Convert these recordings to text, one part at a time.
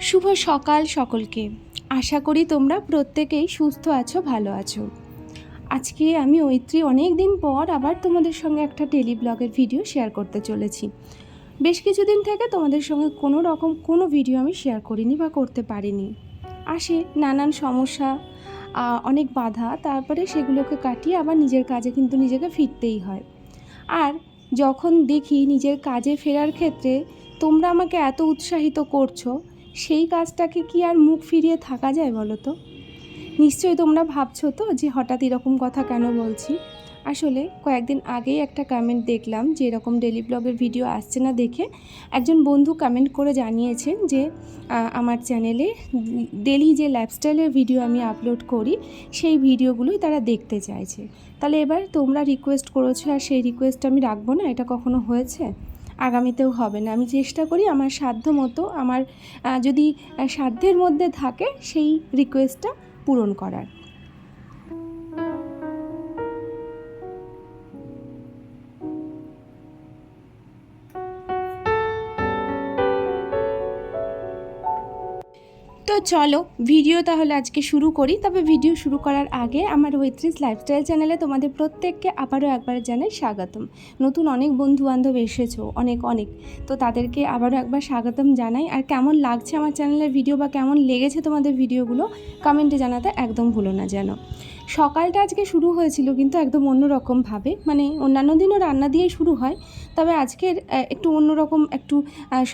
শুভ সকাল সকলকে। আশা করি তোমরা প্রত্যেকেই সুস্থ আছো, ভালো আছো। আজকে আমি ঐত্রী অনেক দিন পর আবার তোমাদের সঙ্গে একটা টেলি ব্লগের ভিডিও শেয়ার করতে চলেছি। বেশ কিছুদিন থেকে তোমাদের সঙ্গে কোনো রকম কোনো ভিডিও আমি শেয়ার করিনি বা করতে পারিনি। আসে নানান সমস্যা অনেক বাধা, তারপরে সেগুলোকে কাটিয়ে আবার নিজের কাজে কিন্তু নিজেকে ফিরতেই হয়। আর যখন দেখি নিজের কাজে ফেরার ক্ষেত্রে তোমরা আমাকে এত উৎসাহিত করছ সেই কাজটাকে কি আর মুখ ফিরিয়ে থাকা যায় বলো তো? নিশ্চয়ই তোমরা ভাবছ তো যে হঠাৎ এরকম কথা কেন বলছি? আসলে কয়েকদিন আগেই একটা কমেন্ট দেখলাম যে এরকম ডেলি ব্লগের ভিডিও আসছে না দেখে একজন বন্ধু কমেন্ট করে জানিয়েছেন যে আমার চ্যানেলে ডেলি যে লাইফস্টাইলের ভিডিও আমি আপলোড করি, সেই ভিডিওগুলোই তারা দেখতে চাইছে। তাহলে এবার তোমরা রিকোয়েস্ট করেছ আর সেই রিকোয়েস্ট আমি রাখব না? এটা কখনো হয়েছে? আগামীতেও হবে না। আমি চেষ্টা করি আমার সাধ্য মতো আমার যদি সাধ্যের মধ্যে থাকে সেই রিকোয়েস্টটা পূরণ করার। তো চলো ভিডিও তাহলে আজকে শুরু করি। তবে ভিডিও শুরু করার আগে আমার ওয়েত্রিস লাইফস্টাইল চ্যানেলে তোমাদের প্রত্যেককে আবারও একবার জানাই স্বাগতম। নতুন অনেক বন্ধু বান্ধব এসেছ, অনেক অনেক। তো তাদেরকে আবারও একবার স্বাগতম জানাই। আর কেমন লাগছে আমার চ্যানেলের ভিডিও বা কেমন লেগেছে তোমাদের ভিডিওগুলো কমেন্টে জানাতে একদম ভুলো না যেন। সকালটা আজকে শুরু হয়েছিল কিন্তু একদম অন্যরকমভাবে। মানে অন্যান্য দিনও রান্না দিয়েই শুরু হয়। তবে আজকের একটু অন্যরকম একটু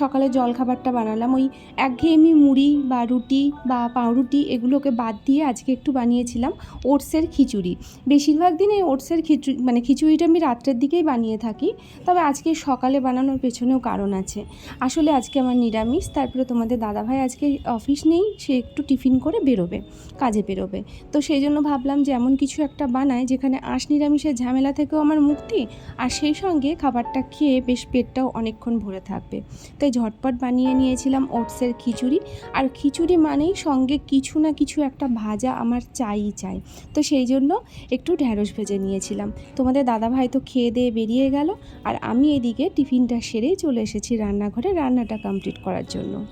সকালে জলখাবারটা বানালাম। ওই একঘেয়েমি মুড়ি বা রুটি বা পাউরুটি এগুলোকে বাদ দিয়ে আজকে একটু বানিয়েছিলাম ওটসের খিচুড়ি। বেশিরভাগ দিন ওটসের খিচুড়ি মানে খিচুড়িটা আমি রাত্রের দিকেই বানিয়ে থাকি। তবে আজকে সকালে বানানোর পেছনেও কারণ আছে। আসলে আজকে আমার নিরামিষ, তারপরে তোমাদের দাদাভাই আজকে অফিস নেই, সে একটু টিফিন করে বেরোবে, কাজে বেরোবে। তো সেই জন্য ভাবলাম যে এমন কিছু একটা বানায় যেখানে আঁশ নিরামিষের ঝামেলা থেকেও আমার মুক্তি, আর সেই সঙ্গে খাবারটা খেয়ে বেশ পেটটাও অনেকক্ষণ ভরে থাকবে। তাই ঝটপট বানিয়ে নিয়েছিলাম ওটসের খিচুড়ি। আর খিচুড়ি মানেই সঙ্গে কিছু না কিছু একটা ভাজা আমার চাই চাই। তো সেই জন্য একটু ঢ্যাঁড়স ভেজে নিয়েছিলাম। তোমাদের দাদা ভাই তো খেয়ে দিয়ে বেরিয়ে গেল। আর আমি এদিকে টিফিনটা সেরেই চলে এসেছি রান্নাঘরে রান্নাটা কমপ্লিট করার জন্য।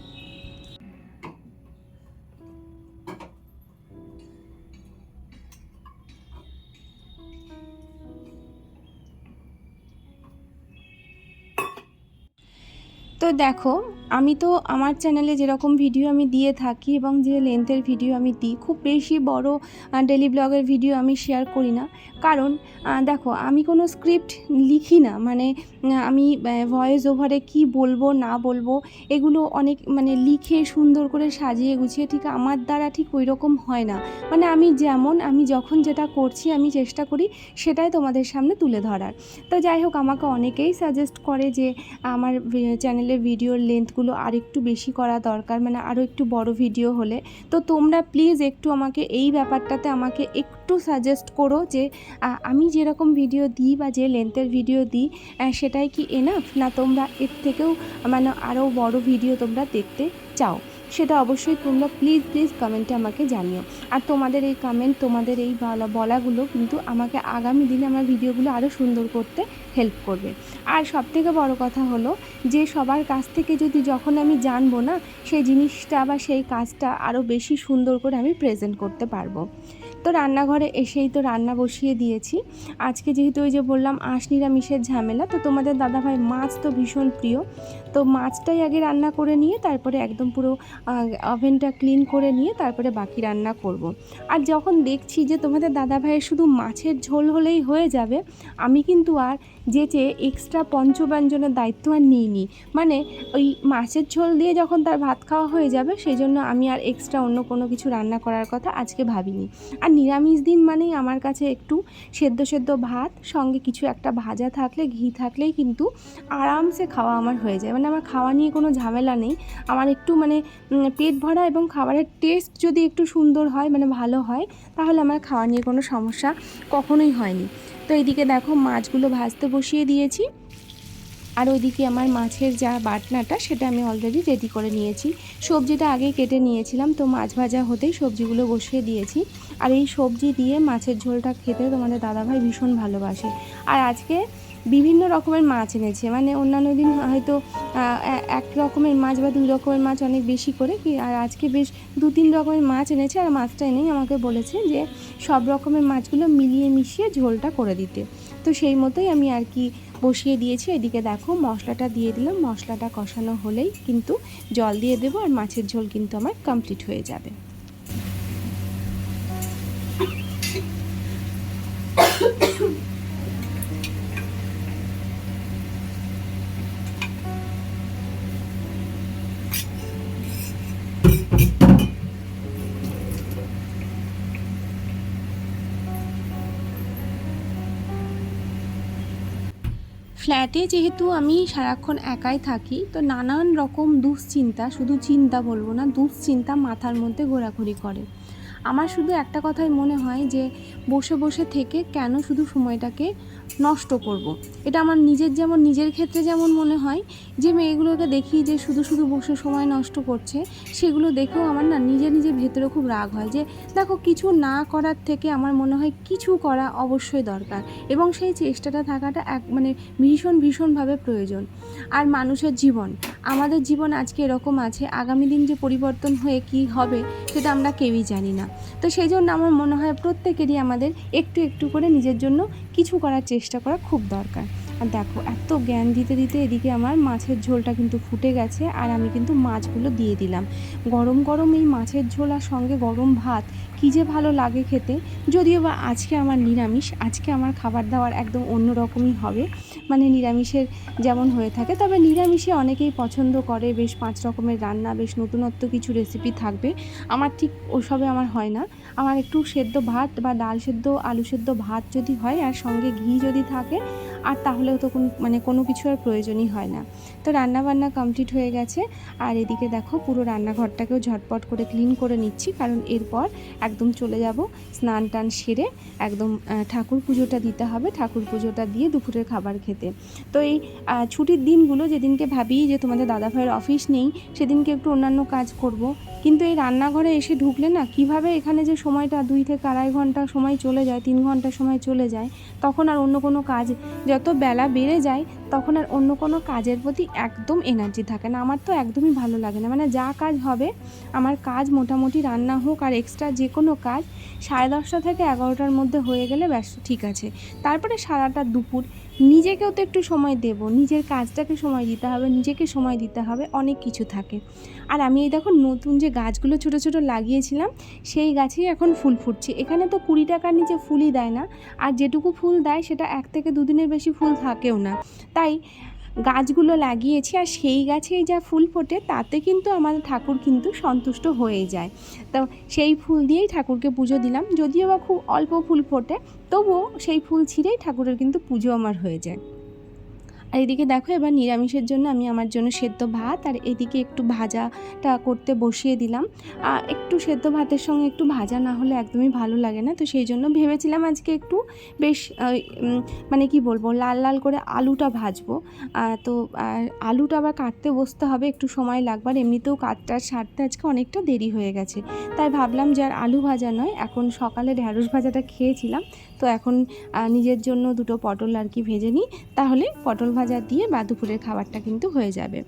তো দেখো, আমি তো আমার চ্যানেলে যেরকম ভিডিও আমি দিয়ে থাকি এবং যে লেন্থের ভিডিও আমি দিই, খুব বেশি বড় ডেলি ব্লগের ভিডিও আমি শেয়ার করি না। কারণ দেখো, আমি কোনো স্ক্রিপ্ট লিখি না। মানে আমি ভয়েস ওভারে কি বলব, না বলব, এগুলো অনেক মানে লিখে সুন্দর করে সাজিয়ে গুছিয়ে ঠিক আমার দ্বারা ঠিক ওই রকম হয় না। মানে আমি যেমন, আমি যখন যেটা করছি, আমি চেষ্টা করি সেটাই তোমাদের সামনে তুলে ধরার। তো যাই হোক, আমাকে অনেকেই সাজেস্ট করে যে আমার চ্যানেলের ভিডিওর লেন্থগুলো আর একটু বেশি করা দরকার মানে আরও একটু বড় ভিডিও হলে। তো তোমরা প্লিজ একটু আমাকে এই ব্যাপারটাতে আমাকে একটু সাজেস্ট করো যে আমি যেরকম ভিডিও দিই বা যে লেন্থের ভিডিও দিই সেটাই কি এনাফ না তোমরা এর থেকেও মানে আরও বড় ভিডিও তোমরা দেখতে চাও। সেটা অবশ্যই তোমরা প্লিজ প্লিজ কমেন্টে আমাকে জানিও। আর তোমাদের এই কমেন্ট তোমাদের এই বলা, বলাগুলো কিন্তু আমাকে আগামী দিনে আমার ভিডিওগুলো আরও সুন্দর করতে হেল্প করবে। আর সবথেকে বড় কথা হলো যে সবার কাছ থেকে যদি যখন আমি জানব না, সেই জিনিসটা বা সেই কাজটা আরও বেশি সুন্দর করে আমি প্রেজেন্ট করতে পারব। তো রান্নাঘরে এসেই তো রান্না বসিয়ে দিয়েছি। আজকে যেহেতু ওই যে বললাম আঁশ নিরামিষের ঝামেলা, তো তোমাদের দাদাভাই মাছ তো ভীষণ প্রিয়। তো মাছটাই আগে রান্না করে নিয়ে তারপরে একদম পুরো ওভেনটা ক্লিন করে নিয়ে তারপরে বাকি রান্না করব। আর যখন দেখছি যে তোমাদের দাদাভাইয়ের শুধু মাছের ঝোল হলেই হয়ে যাবে, আমি কিন্তু আর যে যে এক্সট্রা পঞ্চব্যঞ্জনের দায়িত্ব আর নিইনি। মানে ওই মাছের ঝোল দিয়ে যখন তার ভাত খাওয়া হয়ে যাবে, সেই জন্য আমি আর এক্সট্রা অন্য কোনো কিছু রান্না করার কথা আজকে ভাবিনি। আর নিরামিষ দিন মানেই আমার কাছে একটু সেদ্ধ সেদ্ধ ভাত, সঙ্গে কিছু একটা ভাজা থাকলে, ঘি থাকলেই কিন্তু আরামসে খাওয়া আমার হয়ে যায়। মানে আমার খাওয়া নিয়ে কোনো ঝামেলা নেই। আমার একটু মানে পেট ভরা এবং খাবারের টেস্ট যদি একটু সুন্দর হয় মানে ভালো হয়, তাহলে আমার খাওয়া নিয়ে কোনো সমস্যা কখনোই হয়নি। তো এইদিকে দেখো, মাছগুলো ভাজতে বসিয়ে দিয়েছি। আর ওইদিকে আমার মাছের যা বাটনাটা, সেটা আমি অলরেডি রেডি করে নিয়েছি। সবজিটা আগে কেটে নিয়েছিলাম, তো মাছ ভাজা হতেই সবজিগুলো বসিয়ে দিয়েছি। আর এই সবজি দিয়ে মাছের ঝোলটা খেতে তোমাদের দাদাভাই ভীষণ ভালোবাসে। আর আজকে বিভিন্ন রকমের মাছ এনেছে মানে অন্যান্য দিন হয়তো এক রকমের মাছ বা দুই রকমের মাছ অনেক বেশি করে কি, আর আজকে বেশ দু তিন রকমের মাছ এনেছে। আর মাছটা এনেই আমাকে বলেছে যে, সব রকমের মাছগুলো মিলিয়ে মিশিয়ে ঝোলটা করে দিতে। তো সেই মতোই আমি আর কি বসিয়ে দিয়েছি, এদিকে দেখো মশলাটা দিয়ে দিলাম। মশলাটা কষানো হলেই কিন্তু জল দিয়ে দেবো আর মাছের ঝোল কিন্তু আমার কমপ্লিট হয়ে যাবে। ফ্ল্যাটে যেহেতু আমি সারাক্ষণ একাই থাকি, তো নানান রকম দুশ্চিন্তা, শুধু চিন্তা বলব না, দুশ্চিন্তা মাথার মধ্যে ঘোরাঘুরি করে। আমার শুধু একটা কথাই মনে হয় যে বসে বসে থেকে কেন শুধু সময়টাকে নষ্ট করব। এটা আমার নিজের যেমন নিজের ক্ষেত্রে যেমন মনে হয় যে মেয়েগুলোকে দেখি যে শুধু শুধু বসে সময় নষ্ট করছে, সেগুলো দেখেও আমার না নিজে নিজের ভেতরে খুব রাগ হয় যে দেখো কিছু না করার থেকে আমার মনে হয় কিছু করা অবশ্যই দরকার এবং সেই চেষ্টাটা থাকাটা এক মানে ভীষণ ভীষণভাবে প্রয়োজন আর মানুষের জীবন আমাদের জীবন আজকে এরকম আছে, আগামী দিন যে পরিবর্তন হয়ে কি হবে সেটা আমরা কেউই জানি না। তো সেই জন্য আমার মনে হয় প্রত্যেকেরই আমাদের একটু একটু করে নিজের জন্য কিছু করার চেষ্টা করা খুব দরকার। আর দেখো, এত জ্ঞান দিতে দিতে এদিকে আমার মাছের ঝোলটা কিন্তু ফুটে গেছে আর আমি কিন্তু মাছগুলো দিয়ে দিলাম। গরম গরম এই মাছের ঝোল আর সঙ্গে গরম ভাত, কী যে ভালো লাগে খেতে। যদিও বা আজকে আমার নিরামিষ, আজকে আমার খাবার দাবার একদম অন্য রকমই হবে। মানে নিরামিষের যেমন হয়ে থাকে, তবে নিরামিষে অনেকেই পছন্দ করে, বেশ পাঁচ রকমের রান্না, বেশ নতুনত্ব কিছু রেসিপি থাকবে। আমার ঠিক ওসবে আমার হয় না। আমার একটু সেদ্ধ ভাত বা ডাল সেদ্ধ, আলু সেদ্ধ ভাত যদি হয় আর সঙ্গে ঘি যদি থাকে আর তাহলেও তো কোনো মানে কোনো কিছু আর প্রয়োজনই হয় না। তো রান্না বান্না কমপ্লিট হয়ে গেছে। আর এদিকে দেখো পুরো রান্নাঘরটাকেও ঝটপট করে ক্লিন করে নিচ্ছি, কারণ এরপর একদম চলে যাব স্নান টান সেরে একদম ঠাকুর পুজোটা দিতে হবে, ঠাকুর পুজোটা দিয়ে দুপুরের খাবার খেতে। তো এই ছুটির দিনগুলো যেদিনকে ভাবি যে তোমাদের দাদাভাইয়ের অফিস নেই, সেদিনকে একটু অন্যান্য কাজ করব। কিন্তু এই রান্নাঘরে এসে ঢুকলে না কীভাবে এখানে যে সময়টা, দুই থেকে আড়াই ঘণ্টা সময় চলে যায়, তিন ঘণ্টা সময় চলে যায়, তখন আর অন্য কোনো কাজ যত বেলা বেড়ে যায়, তখন আর অন্য কোনো কাজের প্রতি একদম এনার্জি থাকে না। আমার তো একদমই ভালো লাগে না। মানে যা কাজ হবে, আমার কাজ মোটামুটি রান্না হোক আর এক্সট্রা যে কোনো কাজ, সাড়ে দশটা থেকে এগারোটার মধ্যে হয়ে গেলে ব্যাস ঠিক আছে। তারপরে সারাটা দুপুর নিজেকেও তো একটু সময় দেব, নিজের কাজটাকে সময় দিতে হবে, নিজেকে সময় দিতে হবে, অনেক কিছু থাকে। আর আমি এই দেখো নতুন যে গাছগুলো ছোট ছোট লাগিয়েছিলাম, সেই গাছেই এখন ফুল ফুটছে। এখানে তো কুড়ি টাকার নিচে ফুলই দেয় না, আর যেটুকু ফুল দেয় সেটা এক থেকে দুদিনের বেশি ফুল থাকেও না। তাই গাছগুলো লাগিয়েছি আর সেই গাছেই যা ফুল ফোটে তাতে কিন্তু আমাদের ঠাকুর কিন্তু সন্তুষ্ট হয়ে যায়। তো সেই ফুল দিয়েই ঠাকুরকে পুজো দিলাম। যদিও বা খুব অল্প ফুল ফোটে, তবুও সেই ফুল ছিঁড়েই ঠাকুরের কিন্তু পুজো আমার হয়ে যায়। আর এদিকে দেখো, এবার নিরামিষের জন্য আমি আমার জন্য সেদ্ধ ভাত, আর এদিকে একটু ভাজাটা করতে বসিয়ে দিলাম। একটু সেদ্ধ ভাতের সঙ্গে একটু ভাজা না হলে একদমই ভালো লাগে না। তো সেই জন্য ভেবেছিলাম আজকে একটু বেশ মানে কি বলব, লাল লাল করে আলুটা ভাজবো। তো আলুটা আবার কাটতে বসতে হবে, একটু সময় লাগবে। আর এমনিতেও কাটটা সারতে আজকে অনেকটা দেরি হয়ে গেছে। তাই ভাবলাম যে আর আলু ভাজা নয়, এখন সকালে ঢ্যাঁড়স ভাজাটা খেয়েছিলাম। তো এখন নিজের জন্য দুটো পটল আর কি ভেজে নিই। তাহলে পটল ভাজা দিয়ে বা দুপুরের খাবারটা কিন্তু হয়ে যাবে।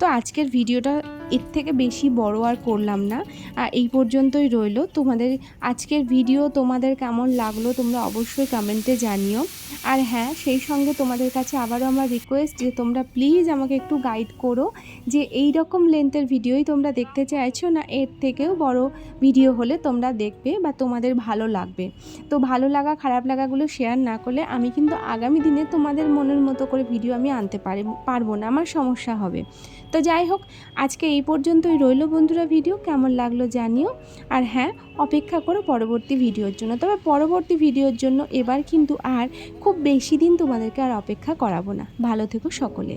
তো আজকের ভিডিওটা এর থেকে বেশি বড় আর করলাম না। আর এই পর্যন্তই রইল। তোমাদের আজকের ভিডিও তোমাদের কেমন লাগল তোমরা অবশ্যই কমেন্টে জানিও। আর হ্যাঁ সেই সঙ্গে তোমাদের কাছে আবারও আমার রিকোয়েস্ট যে তোমরা প্লিজ আমাকে একটু গাইড করো যে এই রকম লেন্থের ভিডিওই তোমরা দেখতে চাইছো না, এর থেকেও বড় ভিডিও হলে তোমরা দেখবে বা তোমাদের ভালো লাগবে। তো ভালো লাগা, খারাপ লাগাগুলো শেয়ার না করলে আমি কিন্তু আগামী দিনে তোমাদের মনের মতো করে ভিডিও আমি আনতে পারি, পারব না, আমার সমস্যা হবে। তো যাই হোক, আজকে এই পর্যন্তই রইল বন্ধুরা ভিডিও কেমন লাগল জানিও। আর হ্যাঁ অপেক্ষা করো পরবর্তী ভিডিওর জন্য। তবে পরবর্তী ভিডিওর জন্য এবার কিন্তু আর খুব বেশি দিন তোমাদেরকে আর অপেক্ষা করাবো না। ভালো থেকো সকলে।